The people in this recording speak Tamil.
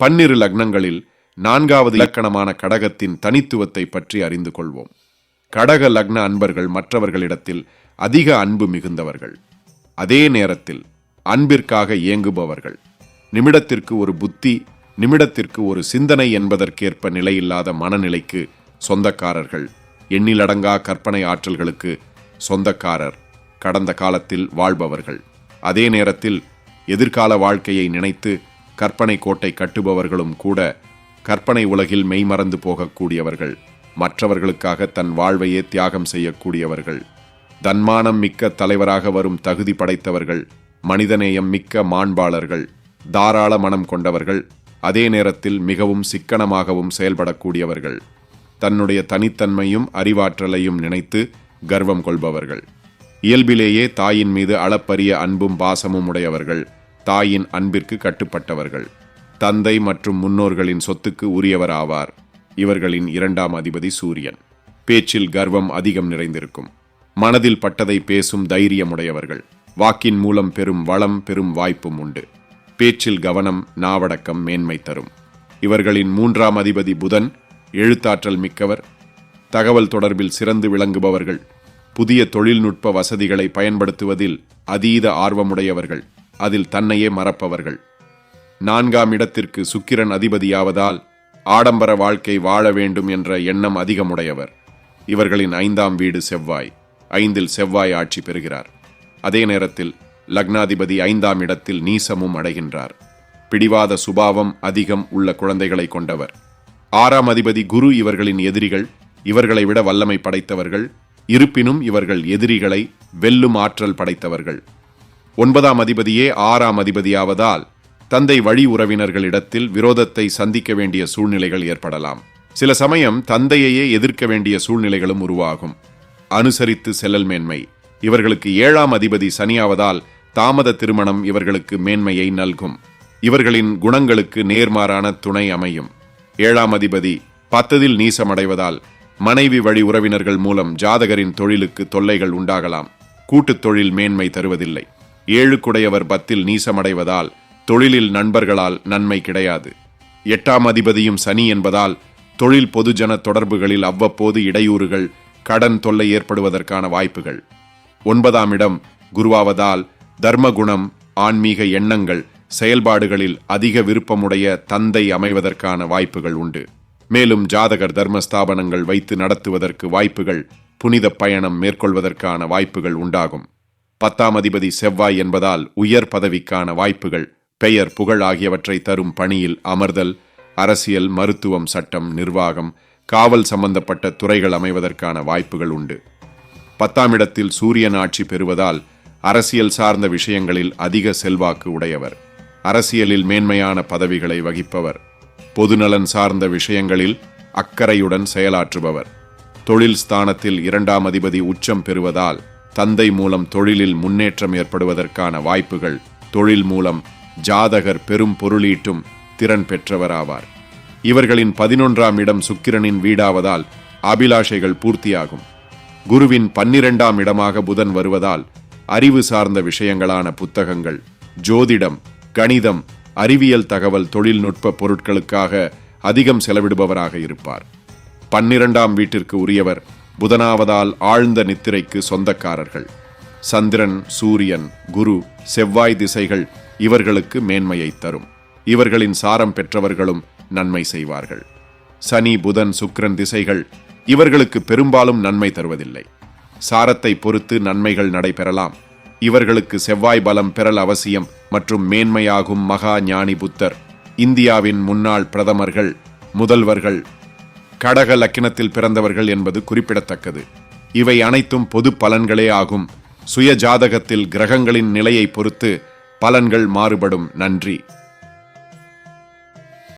பன்னிரு லக்னங்களில் நான்காவது இலக்கணமான கடகத்தின் தனித்துவத்தை பற்றி அறிந்து கொள்வோம். கடக லக்ன அன்பர்கள் மற்றவர்களிடத்தில் அதிக அன்பு மிகுந்தவர்கள். அதே நேரத்தில் அன்பிற்காக இயங்குபவர்கள். நிமிடத்திற்கு ஒரு புத்தி நிமிடத்திற்கு ஒரு சிந்தனை என்பதற்கேற்ப நிலையில்லாத மனநிலைக்கு சொந்தக்காரர்கள் எண்ணிலடங்கா கற்பனை ஆற்றல்களுக்கு சொந்தக்காரர் கடந்த காலத்தில் வாழ்பவர்கள். அதே நேரத்தில் எதிர்கால வாழ்க்கையை நினைத்து கற்பனை கோட்டை கட்டுபவர்களும் கூட கற்பனை உலகில் மெய்மறந்து போகக்கூடியவர்கள் மற்றவர்களுக்காக தன் வாழ்வையே தியாகம் செய்யக்கூடியவர்கள் தன்மானம் மிக்க தலைவராக வரும் தகுதி படைத்தவர்கள் மனிதநேயம் மிக்க மாண்பாளர்கள் தாராள மனம் கொண்டவர்கள் அதே நேரத்தில் மிகவும் சிக்கனமாகவும் செயல்படக்கூடியவர்கள் தன்னுடைய தனித்தன்மையும் அறிவாற்றலையும் நினைத்து கர்வம் கொள்பவர்கள். இயல்பிலேயே தாயின் மீது அளப்பரிய அன்பும் பாசமும் உடையவர்கள். தாயின் அன்பிற்கு கட்டுப்பட்டவர்கள். தந்தை மற்றும் முன்னோர்களின் சொத்துக்கு உரியவர் ஆவார். இவர்களின் இரண்டாம் அதிபதி சூரியன். பேச்சில் கர்வம் அதிகம் நிறைந்திருக்கும். மனதில் பட்டதை பேசும் தைரியமுடையவர்கள். வாக்கின் மூலம் பெரும் வளம் பெரும் வாய்ப்பும் உண்டு. பேச்சில் கவனம் நாவடக்கம் மேன்மை தரும். இவர்களின் மூன்றாம் அதிபதி புதன் எழுத்தாற்றல் மிக்கவர். தகவல் தொடர்பில் சிறந்து விளங்குபவர்கள். புதிய தொழில்நுட்ப வசதிகளை பயன்படுத்துவதில் அதீத ஆர்வமுடையவர்கள். அதில் தன்னையே மறப்பவர்கள். நான்காம் இடத்திற்கு சுக்கிரன் அதிபதியாவதால் ஆடம்பர வாழ்க்கை வாழ வேண்டும் என்ற எண்ணம் அதிகமுடையவர். இவர்களின் ஐந்தாம் வீடு செவ்வாய். ஐந்தில் செவ்வாய் ஆட்சி பெறுகிறார். அதே நேரத்தில் லக்னாதிபதி ஐந்தாம் இடத்தில் நீசமும் அடைகின்றார். பிடிவாத சுபாவம் அதிகம் உள்ள குழந்தைகளை கொண்டவர். ஆறாம் அதிபதி குரு இவர்களின் எதிரிகள் இவர்களை விட வல்லமை படைத்தவர்கள் இருப்பினும் இவர்கள் எதிரிகளை வெல்லும் ஆற்றல் படைத்தவர்கள். ஒன்பதாம் அதிபதியே ஆறாம் அதிபதியாவதால் தந்தை வழி உறவினர்களிடத்தில் விரோதத்தை சந்திக்க வேண்டிய சூழ்நிலைகள் ஏற்படலாம். சில சமயம் தந்தையையே எதிர்க்க வேண்டிய சூழ்நிலைகளும் உருவாகும். அனுசரித்து செல்லல் மேன்மை. இவர்களுக்கு ஏழாம் அதிபதி சனியாவதால் தாமத திருமணம் இவர்களுக்கு மேன்மையை நல்கும். இவர்களின் குணங்களுக்கு நேர்மாறான துணை அமையும். ஏழாம் அதிபதி பத்ததில் நீசமடைவதால் மனைவி வழி உறவினர்கள் மூலம் ஜாதகரின் தொழிலுக்கு தொல்லைகள் உண்டாகலாம். கூட்டுத் தொழில் மேன்மை தருவதில்லை. ஏழுக்குடையவர் பத்தில் நீசமடைவதால் தொழிலில் நண்பர்களால் நன்மை கிடையாது. எட்டாம் அதிபதியும் சனி என்பதால் தொழில் பொதுஜன தொடர்புகளில் அவ்வப்போது இடையூறுகள் கடன் தொல்லை ஏற்படுவதற்கான வாய்ப்புகள். ஒன்பதாம் இடம் குருவாவதால் தர்மகுணம் ஆன்மீக எண்ணங்கள் செயல்பாடுகளில் அதிக விருப்பமுடைய தந்தை அமைவதற்கான வாய்ப்புகள் உண்டு. மேலும் ஜாதகர் தர்மஸ்தாபனங்கள் வைத்து நடத்துவதற்கு வாய்ப்புகள் புனித பயணம் மேற்கொள்வதற்கான வாய்ப்புகள் உண்டாகும். பத்தாம் அதிபதி செவ்வாய் என்பதால் உயர் பதவிக்கான வாய்ப்புகள் பெயர் புகழ் ஆகியவற்றை தரும் பணியில் அமர்தல் அரசியல் மருத்துவம் சட்டம் நிர்வாகம் காவல் சம்பந்தப்பட்ட துறைகள் அமைவதற்கான வாய்ப்புகள் உண்டு. பத்தாம் இடத்தில் சூரியன் ஆட்சி பெறுவதால் அரசியல் சார்ந்த விஷயங்களில் அதிக செல்வாக்கு உடையவர். அரசியலில் மேன்மையான பதவிகளை வகிப்பவர். பொதுநலன் சார்ந்த விஷயங்களில் அக்கறையுடன் செயலாற்றுபவர். தொழில் ஸ்தானத்தில் இரண்டாம் அதிபதி உச்சம் பெறுவதால் தந்தை மூலம் தொழிலில் முன்னேற்றம் ஏற்படுவதற்கான வாய்ப்புகள் தொழில் மூலம் ஜாதகர் பெரும் பொருளீட்டும் திறன் பெற்றவராவார். இவர்களின் பதினொன்றாம் இடம் சுக்கிரனின் வீடாவதால் அபிலாஷைகள் பூர்த்தியாகும். குருவின் பன்னிரெண்டாம் இடமாக புதன் வருவதால் அறிவு சார்ந்த விஷயங்களான புத்தகங்கள் ஜோதிடம் கணிதம் அறிவியல் தகவல் தொழில்நுட்ப பொருட்களுக்காக அதிகம் செலவிடுபவராக இருப்பார். பன்னிரண்டாம் வீட்டிற்கு உரியவர் புதனாவதால் ஆழ்ந்த நித்திரைக்கு சொந்தக்காரர்கள். சந்திரன் சூரியன் குரு செவ்வாய் திசைகள் இவர்களுக்கு மேன்மையை தரும். இவர்களின் சாரம் பெற்றவர்களும் நன்மை செய்வார்கள். சனி புதன் சுக்கிரன் திசைகள் இவர்களுக்கு பெரும்பாலும் நன்மை தருவதில்லை. சாரத்தை பொறுத்து நன்மைகள் நடைபெறலாம். இவர்களுக்கு செவ்வாய் பலம் பெறல் அவசியம் மற்றும் மேன்மையாகும் மகா ஞானி புத்தர். இந்தியாவின் முன்னாள் பிரதமர்கள் முதல்வர்கள் கடக லக்கினத்தில் பிறந்தவர்கள் என்பது குறிப்பிடத்தக்கது. இவை அனைத்தும் பொது பலன்களே ஆகும். சுய ஜாதகத்தில் கிரகங்களின் நிலையை பொறுத்து பலன்கள் மாறுபடும். நன்றி.